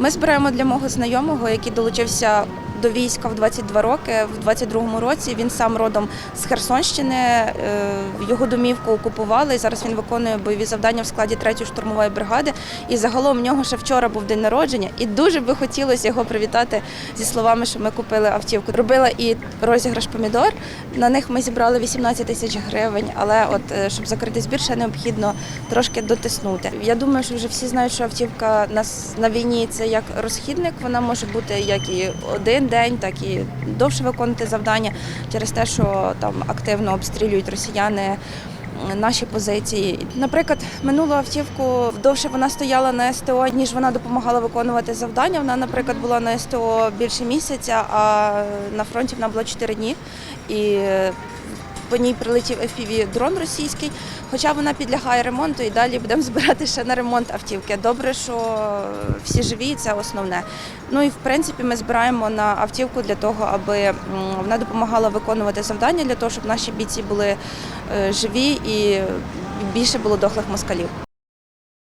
Ми збираємо для мого знайомого, який долучився до війська в 22 роки. В 22-му році він сам родом з Херсонщини. е, Його домівку окупували. І зараз він виконує бойові завдання в складі 3-ї штурмової бригади. І загалом в нього ще вчора був день народження. І дуже би хотілося його привітати зі словами, що ми купили автівку. Робила і розіграш помідор. На них ми зібрали 18 тисяч гривень. Але от е, щоб закрити збір, ще необхідно трошки дотиснути. Я думаю, що вже всі знають, що автівка нас на війні це як розхідник. Вона може бути як і один день, так і довше виконувати завдання через те, що там активно обстрілюють росіяни. Наші позиції, наприклад, минулу автівку довше вона стояла на СТО, ніж вона допомагала виконувати завдання. Вона, наприклад, була на СТО більше місяця, а на фронті вона була 4 дні. І по ній прилетів FPV дрон російський, хоча вона підлягає ремонту і далі будемо збирати ще на ремонт автівки. Добре, що всі живі, і це основне. Ну і в принципі ми збираємо на автівку для того, аби вона допомагала виконувати завдання для того, щоб наші бійці були е, живі і більше було дохлих москалів.